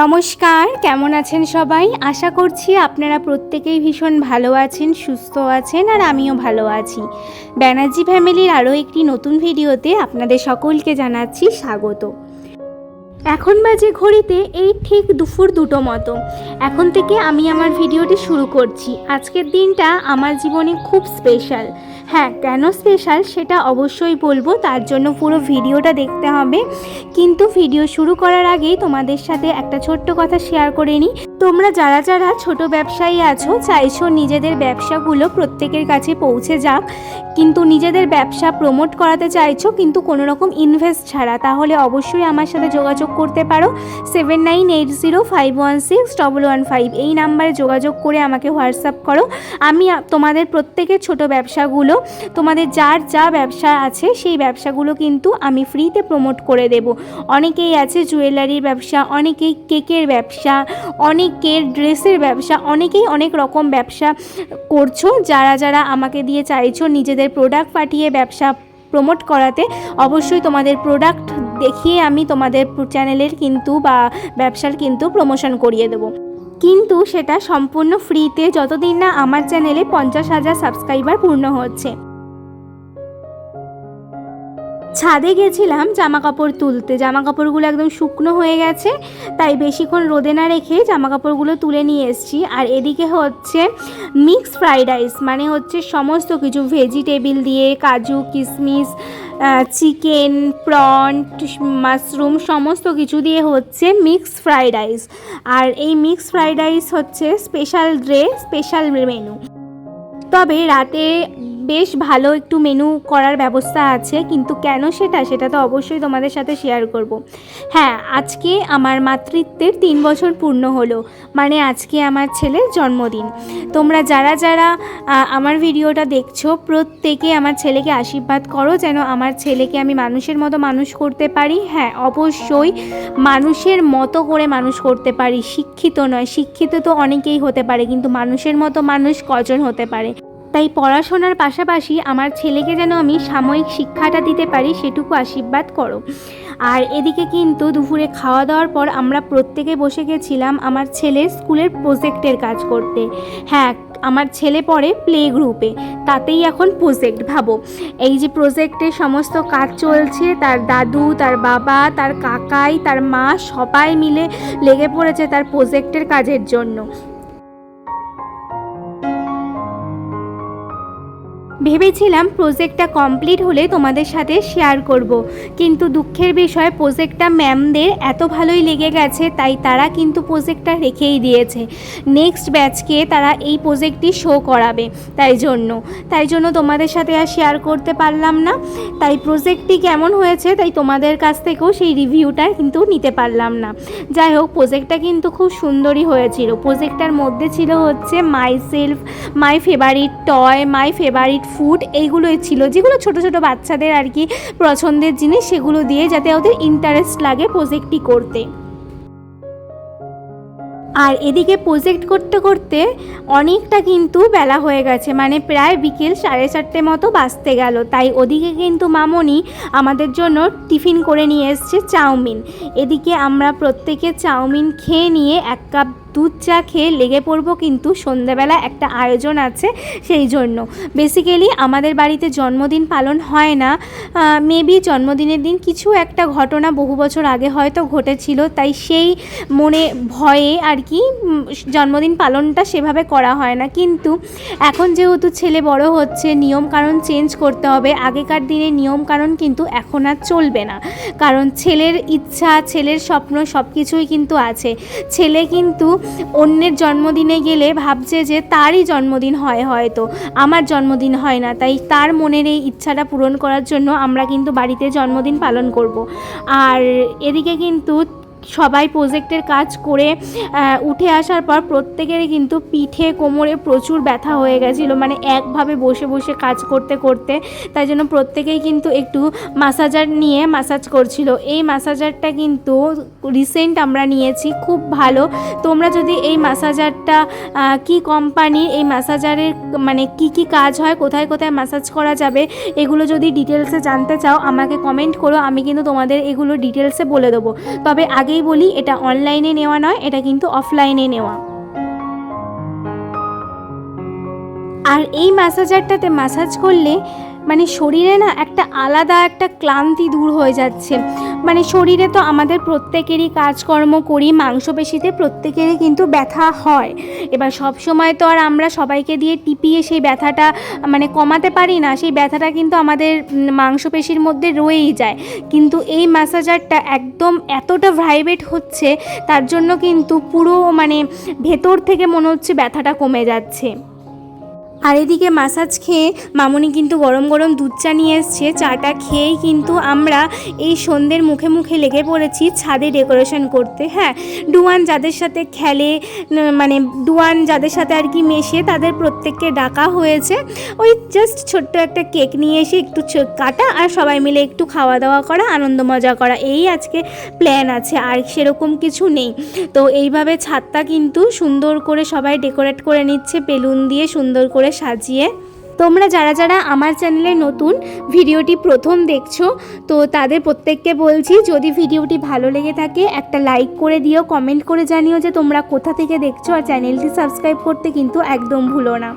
নমস্কার, কেমন আছেন সবাই? আশা করছি আপনারা প্রত্যেকেই ভীষণ ভালো আছেন, সুস্থ আছেন আর আমিও ভালো আছি। ব্যানার্জি ফ্যামিলির আরও একটি নতুন ভিডিওতে আপনাদের সকলকে জানাচ্ছি স্বাগত। এখন বাজে ঘড়িতে এই ঠিক দুপুর দুটো মতো। এখন থেকে আমি আমার ভিডিওটি শুরু করছি। আজকের দিনটা আমার জীবনে খুব স্পেশাল হ্যাঁ কেন স্পেশাল সেটা অবশ্যই বলব, তার জন্য পুরো ভিডিওটা দেখতে হবে। কিন্তু ভিডিও শুরু করার আগেই তোমাদের সাথে একটা ছোট্ট কথা শেয়ার করে নিই। তোমরা যারা যারা ছোট ব্যবসায়ী আছো, চাইছো নিজেদের ব্যবসাগুলো প্রত্যেকের কাছে পৌঁছে যাক, কিন্তু নিজেদের ব্যবসা প্রমোট করাতে চাইছো, কিন্তু কোনো রকম ইনভেস্ট ছাড়া, তাহলে অবশ্যই আমার সাথে যোগাযোগ করতে পারো। Seven nine eight zero five one six double one five এই নাম্বারে যোগাযোগ করে আমাকে হোয়াটসঅ্যাপ করো। আমি তোমাদের প্রত্যেকের ছোট ব্যবসাগুলো, তোমাদের যার যা ব্যবসা আছে, সেই ব্যবসাগুলো কিন্তু আমি ফ্রিতে প্রমোট করে দেব। অনেকেই আছে জুয়েলারির ব্যবসা, অনেকেই কেকের ব্যবসা অনেকের ড্রেসের ব্যবসা, অনেকেই অনেক রকম ব্যবসা করছ, যারা যারা আমাকে দিয়ে চাইছো নিজেদের প্রোডাক্ট পাঠিয়ে ব্যবসা প্রমোট করাতে, অবশ্যই তোমাদের প্রোডাক্ট দেখিয়ে আমি তোমাদের চ্যানেলের কিন্তু বা ব্যবসার কিন্তু প্রমোশন করিয়ে দেবো। কিন্তু সেটা সম্পূর্ণ ফ্রিতে যতদিন না আমার চ্যানেলে পঞ্চাশ হাজার সাবস্ক্রাইবার পূর্ণ হচ্ছে। ছাদে গেছিলাম জামা কাপড় তুলতে। জামা কাপড়গুলো একদম শুকনো হয়ে গেছে, তাই বেশিক্ষণ রোদে না রেখে জামা কাপড়গুলো তুলে নিয়ে এসেছি। আর এদিকে হচ্ছে মিক্স ফ্রাইড রাইস মানে হচ্ছে সমস্ত কিছু, ভেজিটেবিল দিয়ে কাজু কিশমিশ চিকেন, প্রন মাশরুম, সমস্ত কিছু দিয়ে হচ্ছে মিক্স ফ্রাইড রাইস। আর এই মিক্স ফ্রাইড রাইস হচ্ছে স্পেশাল ড্রে, স্পেশাল মেনু। তবে রাতে বেশ ভালো একটু মেনু করার ব্যবস্থা আছে, কিন্তু কেন সেটা সেটা তো অবশ্যই তোমাদের সাথে শেয়ার করব। হ্যাঁ আজকে আমার মাতৃত্বের তিন বছর পূর্ণ হলো মানে আজকে আমার ছেলের জন্মদিন। তোমরা যারা যারা আমার ভিডিওটা দেখছ, প্রত্যেকে আমার ছেলেকে আশীর্বাদ করো, যেন আমার ছেলেকে আমি মানুষের মতো মানুষ করতে পারি। হ্যাঁ অবশ্যই মানুষের মতো করে মানুষ করতে পারি, শিক্ষিত নয়, শিক্ষিত তো অনেকেই হতে পারে, কিন্তু মানুষের মতো মানুষ কজন হতে পারে? তাই পড়াশোনার পাশাপাশি আমার ছেলেকে যেন আমি সাময়িক শিক্ষাটা দিতে পারি সেটুকু আশীর্বাদ করো। আর এদিকে কিন্তু দুপুরে খাওয়া দাওয়ার পর আমরা প্রত্যেকে বসে গেছিলাম আমার ছেলের স্কুলের প্রজেক্টের কাজ করতে। হ্যাঁ আমার ছেলে পড়ে প্লে গ্রুপে তাতেই এখন প্রজেক্ট ভাবো। এই যে প্রজেক্টের সমস্ত কাজ চলছে, তার দাদু, তার বাবা, তার কাকাই, তার মা সবাই মিলে লেগে পড়েছে তার প্রজেক্টের কাজের জন্য। ভেবেছিলাম প্রজেক্টটা কমপ্লিট হলে তোমাদের সাথে শেয়ার করব। কিন্তু দুঃখের বিষয় প্রজেক্টটা ম্যামদের এত ভালোই লেগে গেছে, তাই তারা কিন্তু প্রজেক্টটা রেখেই দিয়েছে। নেক্সট ব্যাচকে তারা এই প্রজেক্টটি শো করাবে, তাই জন্য। তাই জন্য তোমাদের সাথে আর শেয়ার করতে পারলাম না। তাই প্রজেক্টটি কেমন হয়েছে, তাই তোমাদের কাছ থেকেও সেই রিভিউটা কিন্তু নিতে পারলাম না। যাই হোক প্রজেক্টটা কিন্তু খুব সুন্দরই হয়েছিল। প্রজেক্টটার মধ্যে ছিল হচ্ছে myself my favourite toy my favourite food এইগুলোই ছিল, যেগুলো ছোট ছোট বাচ্চাদের আর কি পছন্দের জিনিস সেগুলো দিয়ে যাতে ওদের ইন্টারেস্ট লাগে প্রজেক্টটি করতে। আর এদিকে প্রজেক্ট করতে করতে অনেকটা কিন্তু বেলা হয়ে গেছে মানে প্রায় বিকেল সাড়ে চারটে মতো বাঁচতে গেল। তাই ওদিকে কিন্তু মামনি আমাদের জন্য টিফিন করে নিয়ে এসছে চাউমিন। এদিকে আমরা প্রত্যেকে চাউমিন খেয়ে নিয়ে এক কাপ দুধ চা খেয়ে লেগে পড়ব কিন্তু সন্ধ্যাবেলা একটা আয়োজন আছে সেই জন্য। বেসিক্যালি আমাদের বাড়িতে জন্মদিন পালন হয় না। মেবি জন্মদিনের দিন কিছু একটা ঘটনা বহু বছর আগে হয়তো ঘটেছিল, তাই সেই মনে ভয়ে আর কি জন্মদিন পালনটা সেভাবে করা হয় না। কিন্তু এখন যেহেতু ছেলে বড় হচ্ছে নিয়ম কারণ চেঞ্জ করতে হবে। আগেকার দিনে নিয়ম কারণ কিন্তু এখন আর চলবে না। কারণ ছেলের ইচ্ছা, ছেলের স্বপ্ন সব কিছুই কিন্তু আছে। ছেলে কিন্তু অন্যের জন্মদিনে গেলে ভাবছে যে তারই জন্মদিন হয় হয়তো। আমার জন্মদিন হয় না, তাই তার মনের এই ইচ্ছাটা পূরণ করার জন্য আমরা কিন্তু বাড়িতে জন্মদিন পালন করব। আর এদিকে কিন্তু সবাই প্রজেক্টের কাজ করে উঠে আসার পর প্রত্যেকেরই কিন্তু পিঠে, কোমরে প্রচুর ব্যথা হয়ে গেছিল মানে একভাবে বসে বসে কাজ করতে করতে। তাই জন্য প্রত্যেকেই কিন্তু একটু মাসাজার নিয়ে মাসাজ করছিল। এই মাসাজারটা কিন্তু রিসেন্ট আমরা নিয়েছি, খুব ভালো। তোমরা যদি এই মাসাজারটা কি কোম্পানি এই মাসাজারের মানে কি কি কাজ হয়, কোথায় কোথায় মাসাজ করা যাবে, এগুলো যদি ডিটেলসে জানতে চাও, আমাকে কমেন্ট করো, আমি কিন্তু তোমাদের এগুলো ডিটেলসে বলে দেবো। তবে আগে আগেই বলি, এটা অনলাইনে নেওয়া নয়, এটা কিন্তু অফলাইনে নেওয়া। আর এই ম্যাসাজারটাতে ম্যাসাজ করলে মানে শরীরে না একটা আলাদা একটা ক্লান্তি দূর হয়ে যাচ্ছে। মানে শরীরে তো আমাদের প্রত্যেকেরই কাজকর্ম করি, মাংসপেশিতে প্রত্যেকেরই কিন্তু ব্যথা হয়। এবার সব সময় তো আর আমরা সবাইকে দিয়ে টিপিয়ে সেই ব্যথাটা মানে কমাতে পারি না, সেই ব্যথাটা কিন্তু আমাদের মাংসপেশির মধ্যে রয়েই যায়। কিন্তু এই ম্যাসাজারটা একদম এতটা ভাইব্রেট হচ্ছে, তার জন্য কিন্তু পুরো মানে ভেতর থেকে মনে হচ্ছে ব্যথাটা কমে যাচ্ছে। আর এদিকে মাসাজ খেয়ে মামনি কিন্তু গরম গরম দুধ চা নিয়ে এসছে। চাটা খেয়েই কিন্তু আমরা এই সন্ধ্যের মুখে মুখে লেগে পড়েছি ছাদে ডেকোরেশন করতে হ্যাঁ? ডুয়ান যাদের সাথে খেলে মানে ডুয়ান যাদের সাথে আর কি মেশে তাদের প্রত্যেককে ডাকা হয়েছে। ওই জাস্ট ছোট্ট একটা কেক নিয়ে এসে একটু কাটা আর সবাই মিলে একটু খাওয়া দাওয়া করা, আনন্দ মজা করা, এই আজকে প্ল্যান আছে, আর সেরকম কিছু নেই। তো এইভাবে ছাদটা কিন্তু সুন্দর করে সবাই ডেকোরেট করে নিচ্ছে, বেলুন দিয়ে সুন্দর করে সাজিয়ে তোমরা যারা যারা আমার চ্যানেলে নতুন, ভিডিওটি প্রথম দেখছ, তো তাদের প্রত্যেককে বলছি, যদি ভিডিওটি ভালো লেগে থাকে, একটা লাইক করে দিও কমেন্ট করে জানিও যে তোমরা কোথা থেকে দেখছ, আর চ্যানেলটি সাবস্ক্রাইব করতে কিন্তু একদম ভুলো না।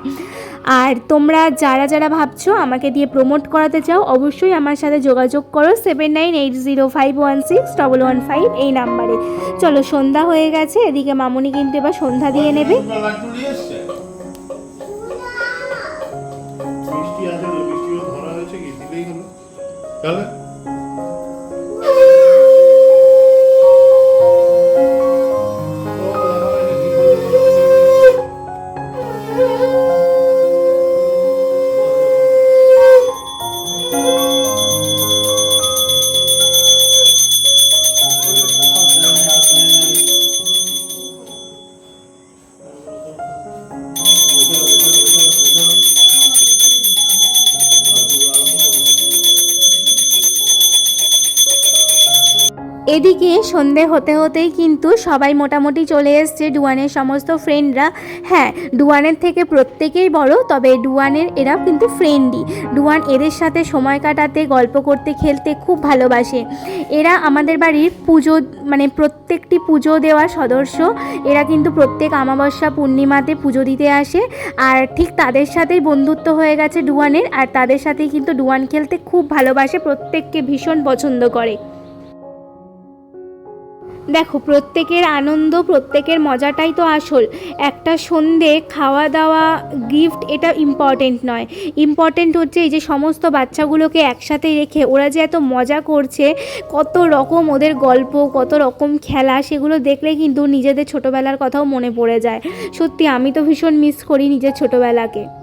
আর তোমরা যারা যারা ভাবছ আমাকে দিয়ে প্রমোট করাতে চাও, অবশ্যই আমার সাথে যোগাযোগ করো seven nine eight zero five one six double one five এই নাম্বারে চলো, সন্ধ্যা হয়ে গেছে, এদিকে মামুনি কিন্তু এবার সন্ধ্যা দিয়ে নেবে। তাহলে ও, এদিকে সন্ধে হতে হতেই কিন্তু সবাই মোটামুটি চলে এসছে ডুয়ানের সমস্ত ফ্রেন্ডরা হ্যাঁ ডুয়ানের থেকে প্রত্যেকেই বড়, তবে ডুয়ানের এরা কিন্তু ফ্রেন্ডই ডুয়ান এদের সাথে সময় কাটাতে, গল্প করতে, খেলতে খুব ভালোবাসে। এরা আমাদের বাড়ির পুজো মানে প্রত্যেকটি পুজো দেওয়ার সদস্য। এরা কিন্তু প্রত্যেক অমাবস্যা পূর্ণিমাতে পুজো দিতে আসে। আর ঠিক তাদের সাথেই বন্ধুত্ব হয়ে গেছে ডুয়ানের। আর তাদের সাথেই কিন্তু ডুয়ান খেলতে খুব ভালোবাসে, প্রত্যেককে ভীষণ পছন্দ করে। দেখো, প্রত্যেকের আনন্দ, প্রত্যেকের মজাটাই তো আসল। একটা সন্ধে খাওয়া দাওয়া গিফট এটা ইম্পর্টেন্ট নয়। ইম্পর্টেন্ট হচ্ছে এই যে সমস্ত বাচ্চাগুলোকে একসাথে রেখে ওরা যে এত মজা করছে, কত রকম ওদের গল্প, কত রকম খেলা, সেগুলো দেখলে কিন্তু নিজেদের ছোটোবেলার কথাও মনে পড়ে যায়। সত্যি, আমি তো ভীষণ মিস করি নিজের ছোটোবেলাকে।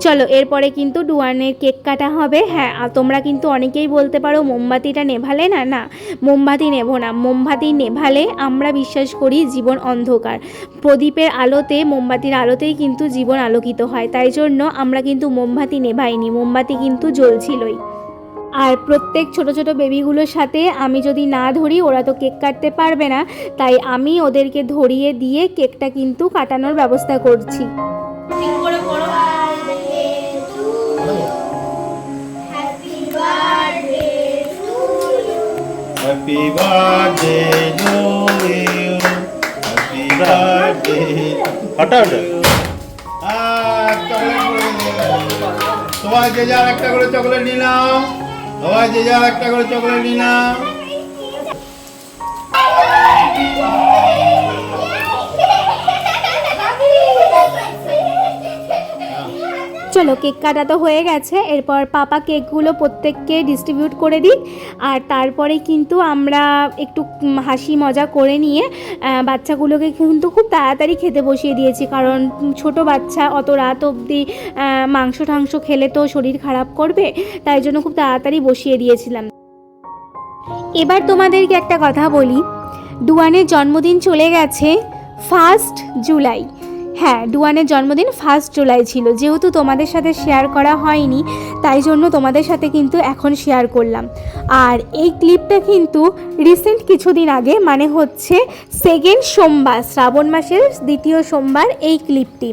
চলো, এরপরে কিন্তু ডুয়ানের কেক কাটা হবে। হ্যাঁ আর তোমরা কিন্তু অনেকেই বলতে পারো মোমবাতিটা নেভালে না? না, মোমবাতি নেব না। মোমবাতি নেভালে আমরা বিশ্বাস করি জীবন অন্ধকার। প্রদীপের আলোতে, মোমবাতির আলোতেই কিন্তু জীবন আলোকিত হয়। তাই জন্য আমরা কিন্তু মোমবাতি নেভাইনি। মোমবাতি কিন্তু জ্বলছিলই। আর প্রত্যেক ছোট ছোট বেবিগুলোর সাথে আমি যদি না ধরি, ওরা তো কেক কাটতে পারবে না। তাই আমি ওদেরকে ধরিয়ে দিয়ে কেকটা কিন্তু কাটানোর ব্যবস্থা করছি। Happy birthday to you. Happy birthday. হঠাৎ সবাই যে যার একটা করে চকলেট নিলাম সবাই যে যার একটা করে চকলেট নিলাম চলো কেক কাটা তো হয়ে গেছে, এরপর পাপা কেকগুলো প্রত্যেককে ডিস্ট্রিবিউট করে দিই আর তারপরে কিন্তু আমরা একটু হাসি মজা করে নিয়ে বাচ্চাগুলোকে কিন্তু খুব তাড়াতাড়ি খেতে বসিয়ে দিয়েছি, কারণ ছোট বাচ্চা অত রাত অবধি মাংস টাংস খেলে তো শরীর খারাপ করবে, তাই জন্য খুব তাড়াতাড়ি বসিয়ে দিয়েছিলাম। এবার তোমাদেরকে একটা কথা বলি ডুয়ানের জন্মদিন চলে গেছে ফার্স্ট জুলাই। হ্যাঁ ডুয়ানের জন্মদিন ফার্স্ট জুলাই ছিল। যেহেতু তোমাদের সাথে শেয়ার করা হয়নি, তাই জন্য তোমাদের সাথে কিন্তু এখন শেয়ার করলাম। আর এই ক্লিপটা কিন্তু রিসেন্ট কিছুদিন আগে মানে হচ্ছে সেকেন্ড সোমবার, শ্রাবণ মাসের দ্বিতীয় সোমবার এই ক্লিপটি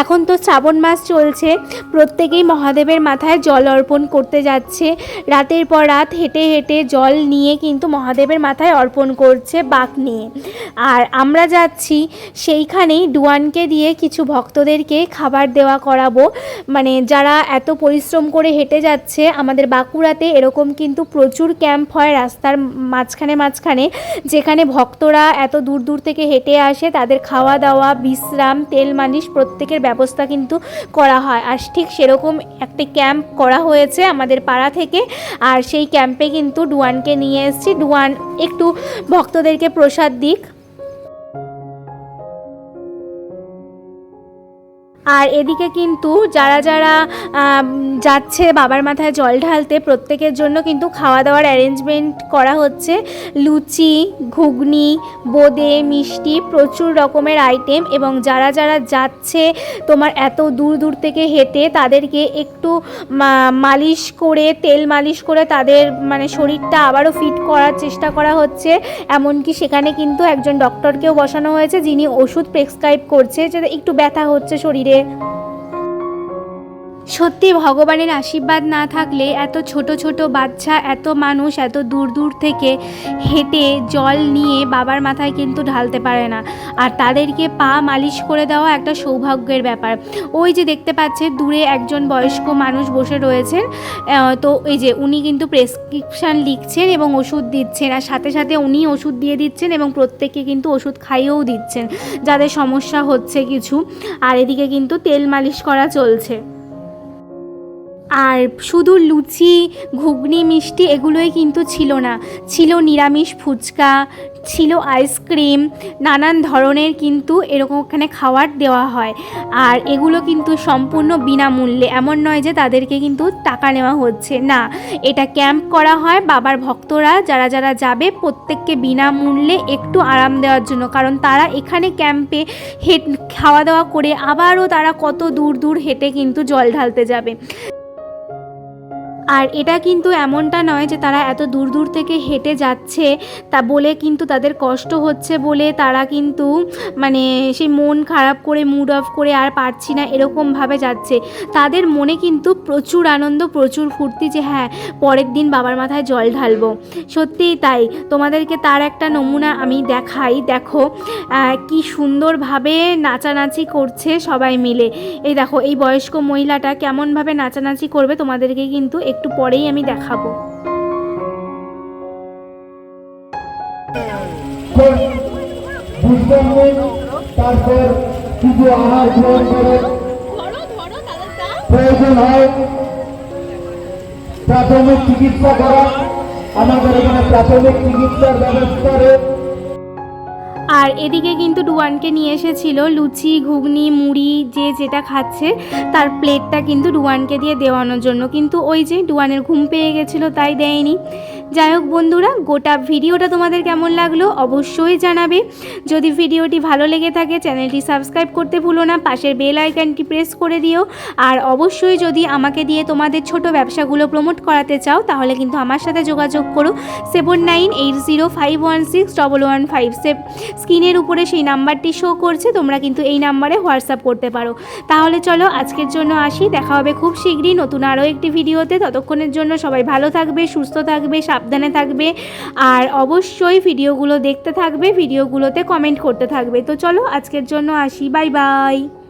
এখন তো শ্রাবণ মাস চলছে, প্রত্যেকেই মহাদেবের মাথায় জল অর্পণ করতে যাচ্ছে। রাতের পর রাত হেঁটে হেঁটে জল নিয়ে কিন্তু মহাদেবের মাথায় অর্পণ করছে বাঁক নিয়ে। আর আমরা যাচ্ছি সেইখানেই ডুয়ানকে দিয়ে কিছু ভক্তদেরকে খাবার দেওয়া করাবো। মানে যারা এত পরিশ্রম করে হেঁটে যাচ্ছে, আমাদের বাঁকুড়াতে এরকম কিন্তু প্রচুর ক্যাম্প হয় রাস্তার মাঝখানে মাঝখানে, যেখানে ভক্তরা এত দূর দূর থেকে হেঁটে আসে, তাদের খাওয়া দাওয়া বিশ্রাম, তেল মালিশ প্রত্যেকের ব্যবস্থা কিন্তু করা হয়। আর ঠিক সেরকম একটি ক্যাম্প করা হয়েছে আমাদের পাড়া থেকে, আর সেই ক্যাম্পে কিন্তু ডুয়ানকে নিয়ে এসেছি। ডুয়ান একটু ভক্তদেরকে প্রসাদ দিক। আর এদিকে কিন্তু যারা যারা যাচ্ছে বাবার মাথায় জল ঢালতে, প্রত্যেকের জন্য কিন্তু খাওয়া দাওয়ার অ্যারেঞ্জমেন্ট করা হচ্ছে। লুচি, ঘুগনি, বোঁদে, মিষ্টি, প্রচুর রকমের আইটেম এবং যারা যারা যাচ্ছে তোমার এত দূর দূর থেকে হেঁটে, তাদেরকে একটু মালিশ করে, তেল মালিশ করে তাদের মানে শরীরটা আবারও ফিট করার চেষ্টা করা হচ্ছে। এমনকি সেখানে কিন্তু একজন ডক্টরকেও বসানো হয়েছে যিনি ওষুধ প্রেসক্রাইব করছে, যে একটু ব্যথা হচ্ছে শরীরে। থেকে সত্যি ভগবানের আশীর্বাদ না থাকলে এত ছোট ছোট বাচ্চা, এত মানুষ, এত দূর দূর থেকে হেঁটে জল নিয়ে বাবার মাথায় কিন্তু ঢালতে পারে না। আর তাদেরকে পা মালিশ করে দেওয়া একটা সৌভাগ্যের ব্যাপার। ওই যে দেখতে পাচ্ছে দূরে একজন বয়স্ক মানুষ বসে রয়েছেন। তো এই যে উনি কিন্তু প্রেসক্রিপশান লিখছেন এবং ওষুধ দিচ্ছেন। আর সাথে সাথে উনি ওষুধ দিয়ে দিচ্ছেন এবং প্রত্যেককে কিন্তু ওষুধ খাইয়েও দিচ্ছেন। যাদের সমস্যা হচ্ছে কিছু। আর এদিকে কিন্তু তেল মালিশ করা চলছে। আর শুধু লুচি, ঘুগনি, মিষ্টি এগুলোই কিন্তু ছিল না। ছিল নিরামিষ ফুচকা, ছিল আইসক্রিম, নানান ধরনের কিন্তু এরকম ওখানে খাবার দেওয়া হয়। আর এগুলো কিন্তু সম্পূর্ণ বিনামূল্যে, এমন নয় যে তাদেরকে কিন্তু টাকা নেওয়া হচ্ছে। না, এটা ক্যাম্প করা হয় বাবার ভক্তরা, যারা যারা যাবে প্রত্যেককে বিনামূল্যে একটু আরাম দেওয়ার জন্য। কারণ তারা এখানে ক্যাম্পে হেট খাওয়া দাওয়া করে আবারও তারা কত দূর দূর হেঁটে কিন্তু জল ঢালতে যাবে। আর এটা কিন্তু এমনটা নয় যে তারা এত দূর দূর থেকে হেঁটে যাচ্ছে, তা বলে কিন্তু তাদের কষ্ট হচ্ছে বলে তারা কিন্তু মানে সেই মন খারাপ করে মুড অফ করে আর পারছি না এরকমভাবে যাচ্ছে। তাদের মনে কিন্তু প্রচুর আনন্দ, প্রচুর ফুর্তি যে হ্যাঁ পরের দিন বাবার মাথায় জল ঢালবো। সত্যিই তাই। তোমাদেরকে তার একটা নমুনা আমি দেখাই, দেখো কি সুন্দরভাবে নাচানাচি করছে সবাই মিলে। এই দেখো, এই বয়স্ক মহিলাটা কেমনভাবে নাচানাচি করবে তোমাদেরকে কিন্তু একটু পরেই আমি দেখাবো। তারপর কিছু আহার গ্রহণ করে। প্রয়োজন হয় প্রাথমিক চিকিৎসা করা। আমাদের এখানে প্রাথমিক চিকিৎসার ব্যবস্থা রয়েছে। আর এদিকে কিন্তু ডুয়ানকে নিয়ে এসেছিল লুচি, ঘুগনি, মুড়ি, যে যেটা খাচ্ছে, তার প্লেটটা কিন্তু ডুয়ানকে দিয়ে দেওয়ানোর জন্য। কিন্তু ওই যে ডুয়ানের ঘুম পেয়ে গেছিল, তাই দেয়নি। যাই হোক বন্ধুরা, গোটা ভিডিওটা তোমাদের কেমন লাগল অবশ্যই জানাবে। যদি ভিডিওটি ভালো লেগে থাকে, চ্যানেলটি সাবস্ক্রাইব করতে ভুলো না, পাশের বেল আইকনটি প্রেস করে দিও। আর অবশ্যই যদি আমাকে দিয়ে তোমাদের ছোট ব্যবসাগুলো প্রমোট করাতে চাও, তাহলে কিন্তু আমার সাথে যোগাযোগ করো। Seven nine eight zero five one six double one five save স্ক্রিনের উপরে সেই নাম্বারটি শো করছে, তোমরা কিন্তু এই নাম্বারে হোয়াটসঅ্যাপ করতে পারো। তাহলে চলো, আজকের জন্য আসি, দেখা হবে খুব শীঘ্রই নতুন আরও একটি ভিডিওতে। ততক্ষণের জন্য সবাই ভালো থাকবে, সুস্থ থাকবে সাবধানে থাকবে। আর অবশ্যই ভিডিওগুলো দেখতে থাকবে, ভিডিওগুলোতে কমেন্ট করতে থাকবে। তো চলো আজকের জন্য আসি। Bye bye